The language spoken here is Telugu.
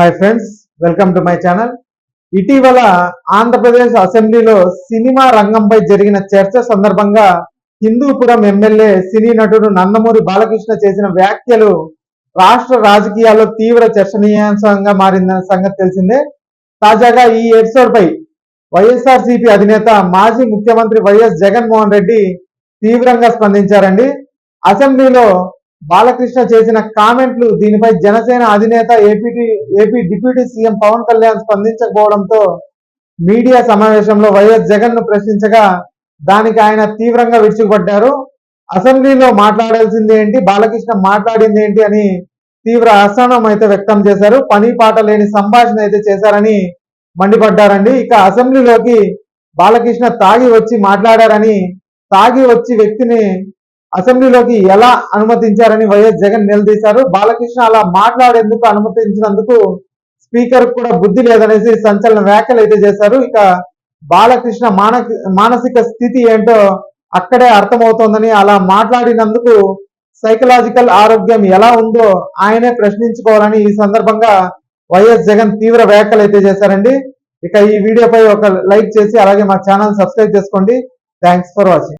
Hi friends welcome to my channel ఇటీవల ఆంధ్రప్రదేశ్ అసెంబ్లీలో సినిమా రంగంపై జరిగిన చర్చ సందర్భంగా హిందూపురం ఎమ్మెల్యే సినీ నటుడు నందమూరి బాలకృష్ణ చేసిన వ్యాఖ్యలు రాష్ట్ర రాజకీయాల్లో తీవ్ర చర్చనీయాంశంగా మారిన సంగతి తెలిసిందే. తాజాగా ఈ ఎపిసోడ్పై వైఎస్ఆర్సీపీ అధినేత మాజీ ముఖ్యమంత్రి వైఎస్ జగన్మోహన్ రెడ్డి తీవ్రంగా స్పందించారండి. అసెంబ్లీలో బాలకృష్ణ చేసిన కామెంట్లు దీనిపై జనసేన అధినేత AP AP deputy CM Pawan Kalyan స్పందించకపోవడంతో media సమావేశంలో వైఎస్ జగన్ను ప్రశ్నించగా దానికి ఆయన తీవ్రంగా విరుచుకుపడ్డారు అసెంబ్లీలో మాట్లాడాల్సింది ఏంటి బాలకృష్ణ మాట్లాడింది ఏంటి అని తీవ్ర అసహనం అయితే వ్యక్తం చేశారు. పని పాట లేని సంభాషణ అయితే చేశారని మండిపడ్డారండి. ఇక అసెంబ్లీలోకి బాలకృష్ణ తాగి వచ్చి మాట్లాడారని తాగి వచ్చి వ్యక్తిని అసెంబ్లీలోకి ఎలా అనుమతించారని వైఎస్ జగన్ నిలదీశారు. బాలకృష్ణ అలా మాట్లాడేందుకు అనుమతించినందుకు స్పీకర్ కూడా బుద్ధి లేదనేసి సంచలన వ్యాఖ్యలు అయితే చేశారు. ఇక బాలకృష్ణ మానసిక స్థితి ఏంటో అక్కడే అర్థమవుతోందని అలా మాట్లాడినందుకు సైకలాజికల్ ఆరోగ్యం ఎలా ఉందో ఆయనే ప్రశ్నించుకోవాలని ఈ సందర్భంగా వైఎస్ జగన్ తీవ్ర వ్యాఖ్యలు అయితే చేశారండి. ఇక ఈ వీడియోపై ఒక లైక్ చేసి అలాగే మా ఛానల్ సబ్స్క్రైబ్ చేసుకోండి. Thanks for watching.